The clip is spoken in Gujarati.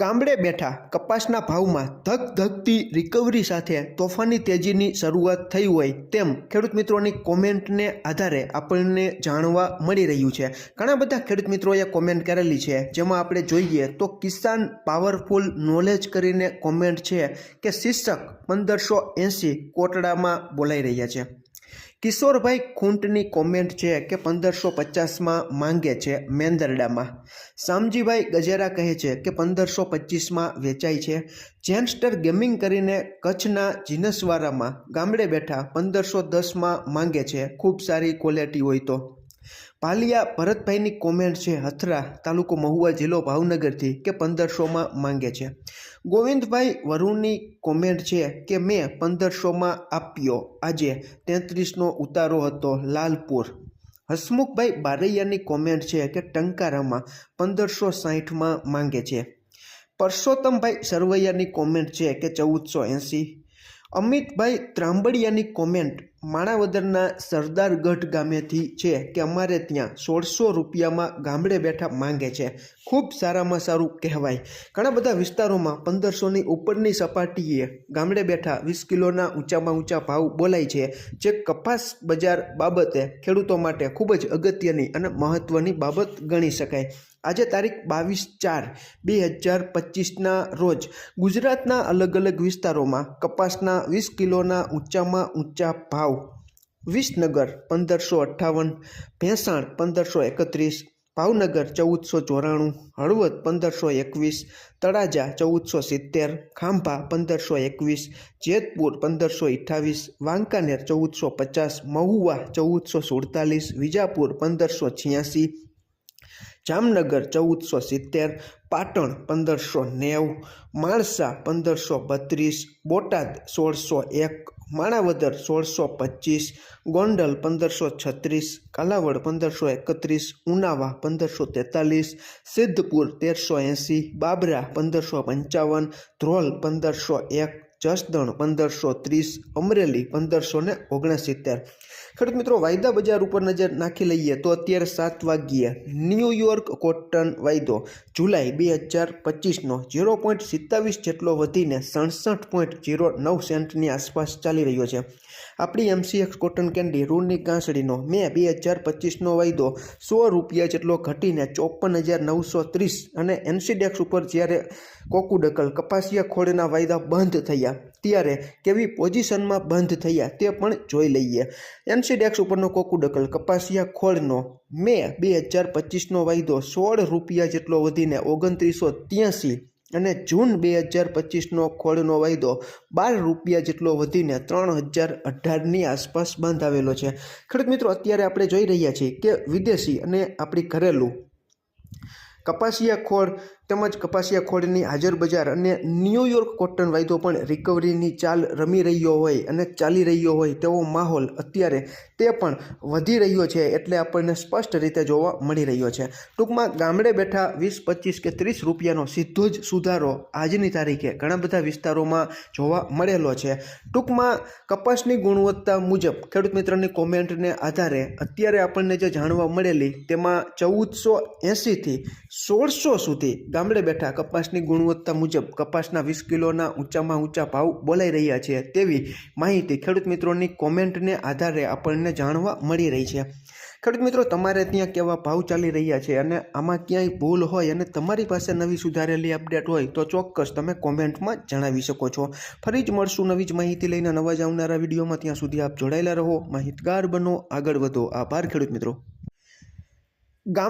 ગામડે બેઠા કપાસના ભાવમાં ધક ધકતી રિકવરી સાથે તોફાની તેજીની શરૂઆત થઈ હોય તેમ ખેડૂત મિત્રોની કોમેન્ટને આધારે આપણને જાણવા મળી રહ્યું છે. ઘણા બધા ખેડૂત મિત્રોએ કોમેન્ટ કરેલી છે. જેમાં આપણે જોઈએ તો કિસાન પાવરફુલ નોલેજ કરીને કોમેન્ટ છે કે શીર્ષક પંદરસો એંસી કોટડામાં બોલાઈ રહ્યા છે. કિશોરભાઈ ખૂંટની કોમેન્ટ છે કે પંદરસો પચાસમાં માંગે છે મેંદરડામાં. શામજીભાઈ ગજેરા કહે છે કે પંદરસો પચીસમાં વેચાય છે. જેન્સ્ટર ગેમિંગ કરીને કચ્છના જીનસવારામાં ગામડે બેઠા પંદરસો દસમાં માંગે છે. ખૂબ સારી ક્વોલિટી હોય તો. પાલિયા ભરતભાઈની કોમેન્ટ છે, હથરા તાલુકો મહુવા જિલ્લો ભાવનગરથી કે પંદરસોમાં માંગે છે. ગોવિંદભાઈ વરુણની કોમેન્ટ છે કે મેં પંદરસોમાં આપ્યો. આજે તેત્રીસનો ઉતારો હતો લાલપુર. હસમુખભાઈ બારૈયાની કોમેન્ટ છે કે ટંકારામાં પંદરસો સાહીઠમાં માંગે છે. પરસોત્તમભાઈ સરવૈયાની કોમેન્ટ છે કે ચૌદસો એંસી. અમિતભાઈ ત્રાંબડિયાની કોમેન્ટ માણાવદરના સરદારગઢ ગામેથી છે કે અમારે ત્યાં સોળસો રૂપિયામાં ગામડે બેઠા માંગે છે. ખૂબ સારામાં સારું કહેવાય. ઘણા બધા વિસ્તારોમાં પંદરસોની ઉપરની સપાટીએ ગામડે બેઠા વીસ કિલોના ઊંચામાં ઊંચા ભાવ બોલાય છે, જે કપાસ બજાર બાબતે ખેડૂતો માટે ખૂબ જ અગત્યની અને મહત્ત્વની બાબત ગણી શકાય. આજે તારીખ બાવીસ ચાર બે હજાર પચીસના રોજ ગુજરાતના અલગ અલગ વિસ્તારોમાં કપાસના વીસ કિલોના ઊંચામાં ઊંચા ભાવ વિસનગર પંદરસો અઠ્ઠાવન, ભેંસાણ પંદરસો એકત્રીસ, ભાવનગર ચૌદસો ચોરાણું, હળવદ પંદરસો એકવીસ, તળાજા ચૌદસો સિત્તેર, ખાંભા પંદરસો એકવીસ, જેતપુર પંદરસો અઠ્ઠાવીસ, વાંકાનેર ચૌદસો પચાસ, મહુવા ચૌદસો સુડતાલીસ, વિજાપુર પંદરસો છ્યાસી જામનગર ચૌદસો સિત્તેર, પાટણ પંદરસો નેવું, માણસા પંદરસો બત્રીસ, બોટાદ સોળસો એક, માણાવદર સોળસો પચીસ, ગોંડલ પંદરસો છત્રીસ, કાલાવડ પંદરસો એકત્રીસ, ઉનાવા પંદરસો તેતાલીસ, સિદ્ધપુર તેરસો એંસી, બાબરા પંદરસો પંચાવન, ધ્રોલ પંદરસો એક જસદણ પંદરસો ત્રીસ, અમરેલી પંદરસો ને ઓગણસિત્તેર. ખેડૂત મિત્રો, વાયદા બજાર ઉપર નજર નાખી લઈએ તો અત્યારે સાત વાગ્યે ન્યૂયોર્ક કોટન વાયદો જુલાઈ બે હજાર પચીસનો ઝીરો પોઈન્ટ સિત્તાવીસ જેટલો વધીને સડસઠ પોઈન્ટ ઝીરો નવ સેન્ટની આસપાસ ચાલી રહ્યો છે. આપણી એમસીએક્સ કોટન કેન્ડી રૂની કાંસળીનો મે બે હજાર પચીસનો વાયદો સો રૂપિયા જેટલો ઘટીને ચોપન હજાર નવસો ત્રીસ અને એનસીડેક્સ ઉપર જ્યારે કોકુડકલ કપાસિયા ખોળના વાયદા બંધ થયા. ત્યારે કેવી પોઝિશનમાં બંધ થયા તે પણ જોઈ લઈએ. એનસીડેક્સ ઉપરનો કોકુડકલ કપાસિયા ખોળનો મે બે હજાર પચીસનો વાયદો સોળ રૂપિયા જેટલો વધીને ઓગણત્રીસો ત્યાંસી અને જૂન બે હજાર પચીસનો ખોળનો વાયદો બાર રૂપિયા જેટલો વધીને ત્રણ હજાર અઢારની આસપાસ બાંધાવેલો છે. ખેડૂત મિત્રો, અત્યારે આપણે જોઈ રહ્યા છીએ કે વિદેશી અને આપણી ઘરેલું કપાસિયા ખોળ તેમજ કપાસિયા ખોળની હાજર બજાર અને ન્યૂયોર્ક કોટન વાયદો પણ રિકવરીની ચાલ રમી રહ્યો હોય અને ચાલી રહ્યો હોય તેવો માહોલ અત્યારે તે પણ વધી રહ્યો છે એટલે આપણને સ્પષ્ટ રીતે જોવા મળી રહ્યો છે. ટૂંકમાં ગામડે બેઠા વીસ, પચીસ કે ત્રીસ રૂપિયાનો સીધો જ સુધારો આજની તારીખે ઘણા બધા વિસ્તારોમાં જોવા મળેલો છે. ટૂંકમાં કપાસની ગુણવત્તા મુજબ ખેડૂત મિત્રની કોમેન્ટને આધારે અત્યારે આપણને જે જાણવા મળેલી તેમાં ચૌદસો એંસીથી સોળસો સુધી ગામડે બેઠા કપાસની ગુણવત્તા મુજબ કપાસના વીસ કિલોના ઊંચામાં ઊંચા ભાવ બોલાઈ રહ્યા છે. તેવી માહિતી ખેડૂત મિત્રોની કોમેન્ટને આધારે આપણને જાણવા મળી રહી છે. ખેડૂત મિત્રો, તમારે ત્યાં કેવા ભાવ ચાલી રહ્યા છે અને આમાં ક્યાંય ભૂલ હોય અને તમારી પાસે નવી સુધારેલી અપડેટ હોય તો ચોક્કસ તમે કોમેન્ટમાં જણાવી શકો છો. ફરી જ મળશું નવી જ માહિતી લઈને. નવા જ આવનારા વિડીયોમાં ત્યાં સુધી આપ જોડાયેલા રહો. માહિતગાર બનો. આગળ વધો. આભાર ખેડૂત મિત્રો. ગામ